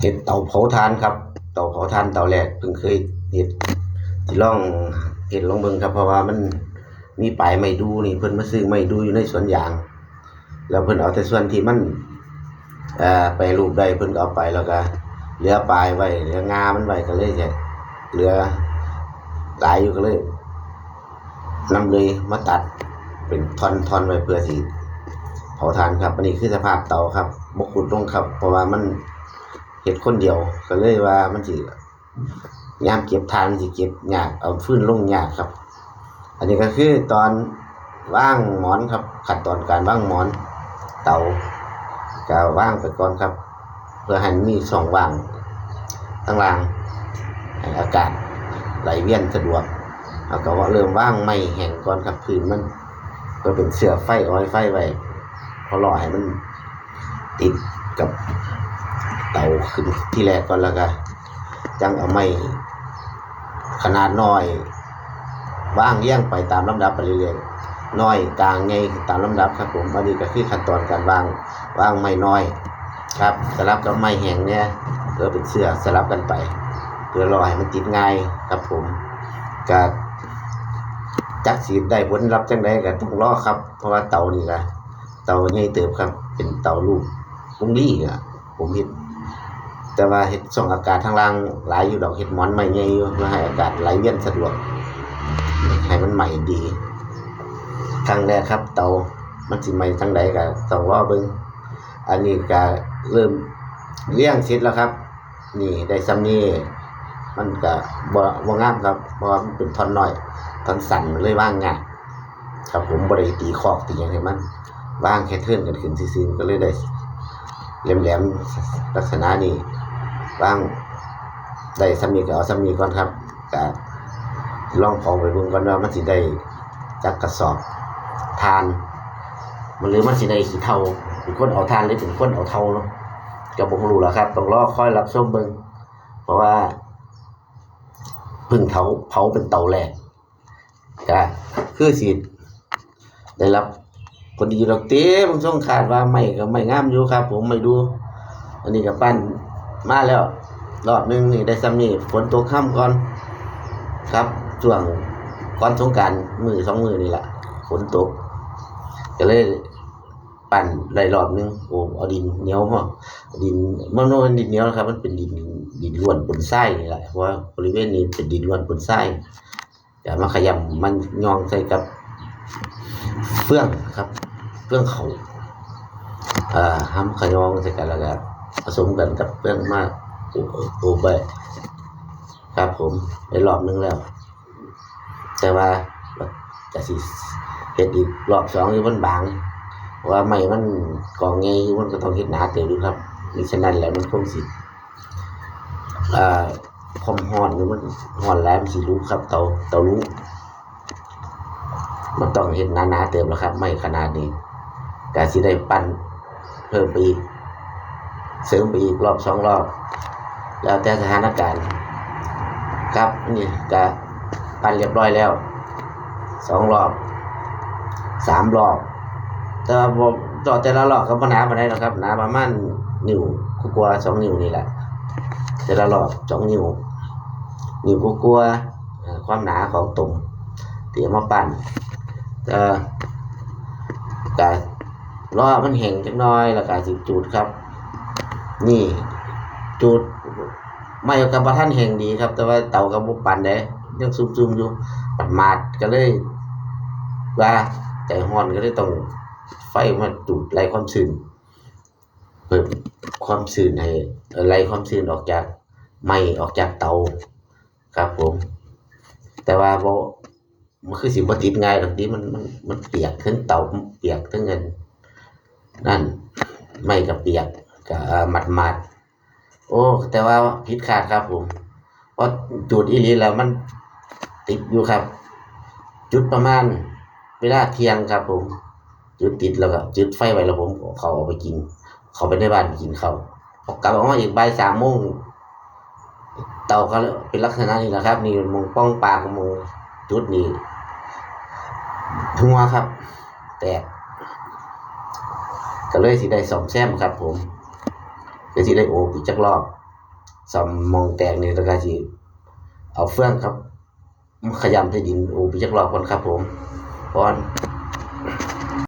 เห็ดเตาเผาถ่านครับ เตาเผาถ่านเตาแรกเพิ่งเคยเห็ดที่ลองเห็ดลองเบิงครับ เพราะว่ามันมีปลายไม้ดูนี่เพิ่นมาซื้อไม้ดูอยู่ในสวนยาง แล้วเพิ่นเอาแต่ส่วนที่มันเอ่อไปรูปได้เพิ่นก็เอาไปแล้วก็เหลือปลายไว้เหลืองามันไว้ก็เลยจะเหลือหลายอยู่ก็เลยนำเลยมาตัดเป็นท่อนๆไว้เพื่อสิเผาถ่านครับอันนี้คือสภาพเตาครับบ่ขุดลงครับ เพราะว่ามัน เฮ็ดคนเดียว ก็เลยว่ามันสิยามเก็บถ่านมันสิเก็บยากเอาฟื้นลงยากครับ อันนี้ก็คือตอนว่างหมอนครับ ขั้นตอนการว่างหมอน เตาก็ว่างไปก่อนครับ เพื่อให้มันมีช่องว่างข้งล่างให้อากาศไหลเวียนสะดวกแล้วก็ว่าเริ่มว่างไม่แห้งก่อนครับพื้นมันก็เป็นเสือไฟอ้อยไฟไว้พอรอให้มันติดกับ เตาขึ้นที่แรกก่อนแล้วก็จังเอาไม้ขนาดน้อยว่างเลี้ยงไปตามลำดับไปเรื่อยๆน้อยกลางใหญ่ตามลำดับครับผมอันนี้ก็คือขั้นตอนการวางวางไม้น้อย ครับสลับกับไม้แห้งเนี่ยเพื่อเป็นเสื้อสลับกันไปเพื่อรอให้มันติดง่ายครับผมก็จักสีได้ผลลัพธ์จังไดก็ต้องรอครับ เพราะว่าเตานี่ก็เตาใหญ่เติบครับ เป็นเตาลูกลุงลี่อะผมเห็น แต่ว่าเฮ็ดส่องอากาศทางล่างหลายอยู่ดอกเฮ็ดหมอนไม้ใหญ่อยู่เพื่อให้อากาศไหลเวียนสะดวกให้มันใหม่ดีครั้งแรกครับ เตามันสิใหม่จังใดก็ต้องรอเบิ่งอันนี้ก็เริ่มเลี้ยงเสร็จแล้วครับ นี่ได้ซ้ำนี้มันก็บ่บ่งามครับเพราะมันเป็นท่อนน้อยท่อนสั่นเลยว่างงายครับผมบ่ได้ตีคอกตีหยังให้มันว่างแค่เทิร์นกันขึ้นซื่อๆก็เลยได้แหลมๆลักษณะนี้ ว่างได้ซ้ำนี้ก็เอาซ้ำนี้ก่อนครับก็ลองเผาไปเบิ่งก่อนว่ามันสิได้จักกระสอบทาน มันหรือมันสิได้ขี้เทาเป็นคนเอาทานหรือเป็นคนเอาเทาเนาะก็บ่รู้แล้วครับต้องรอคอยรับชมเบิ่งเพราะว่าพึ่งเผาเผาเป็นเตาแรกก็คือสิได้รับผลดีดอกเต้บางช่วงคาดว่าไม่ก็ไม่งามอยู่ครับ ผมไม่ดู อันนี้ก็ปั้น มาแล้วรอบหนึ่งนี่ได้ซ้ำนี่ฝนตกค่ำก่อน ครับช่วงก่อนสงการมือสองมือนี่แหละฝนตกก็เลยปั่นได้รอบนึงโอ้เอาดินเหนียวพอดินมันโนเป็นดินเหนียวนะครับ มันเป็นดินดินล้วนปนทรายนี่แหละเพราะบริเวณนี้เป็นดินล้วนปนทรายจะมาขยำมันยองใส่กับเฟื่องครับ เฟื่องเขาอ่อห้ำขยองใส่กันแล้วก็ผ สมกันกับเฟื่องมากโอ้ไปครับผมได้รอบนึงแล้ว แต่ว่าจะสิเฮ็ดอีกรอบสองอยู่มันบาง ว่าไม่มันกองไงอยู่มันก็ต้องเฮ็ดหนาเติบดูครับมิฉะนั้นแล้วมันคงสิอ่าความร้อนหรือมันร้อนแล้วมันสิรู้ครับ เตาเตารู้มันต้องเฮ็ดหนาๆเติมแล้วครับ ไม่ขนาดนี้ก็สิได้ปั้นเพิ่มไปอีก เสริมไปอีกรอบสองรอบ แล้วแต่สถานการณ์ ครับนี่ก็ปั่นเรียบร้อยแล้วสองรอบสามรอบ แต่ว่าผมต่อแต่ละรอบก็บ่หนาปานใดหรอกครับหนาประมาณนิ้วกว่าๆสองนิ้วนี่แหละ แต่ละรอบสองนิ้วนิ้วกว่าๆเอ่อความหนาของตุ่มที่เอามาปั่นแต่ก็รอมันแห้งจักหน่อยแล้วก็สิจูดครับ นี่จูดไม่กับประท่านแห่งดีครับ แต่ว่าเตากับบุปันเด้ยังซุ่มๆอยู่ปัดมาดก็เลยว่าใจฮ้อนก็เลยต้องไฟมาดูดไล่ความชื้นเพิ่มความชื้นให้ไล่ความชื้นออกจากไม้ออกจากเตาครับผม แต่ว่าบ่มันคือสิบ่ติดง่ายดอกนี้มันมันมันเปียกทั้งเตาเปียกทั้งเงิน นั่นไม้ก็เปียก ก็หมัดๆโอ้ แต่ว่าผิดขาดครับผมเพราะจุดอีลีแล้วมันติดอยู่ครับ จุดประมาณ เวลาเที่ยงครับผม จุดติดแล้วก็จุดไฟไว้แล้วผม เขาเอาไปกิน เขาไปในบ้านไปกินเขาพอกลับออกมาอีกบ่ายสามโมงเต่าก็เป็นลักษณะนี้แหละครับ นี่มองป้องปากมองจุดนี้หัวครับ แตกก็เลยสิได้สองแซมครับผม ก็สิได้โอบอีกจักรอบซ่อมมองแตกนี่แล้วก็สิเอาเฟื่องครับขยำใต้ดินโอ้ไปจักรอบก่อนครับผมก่อน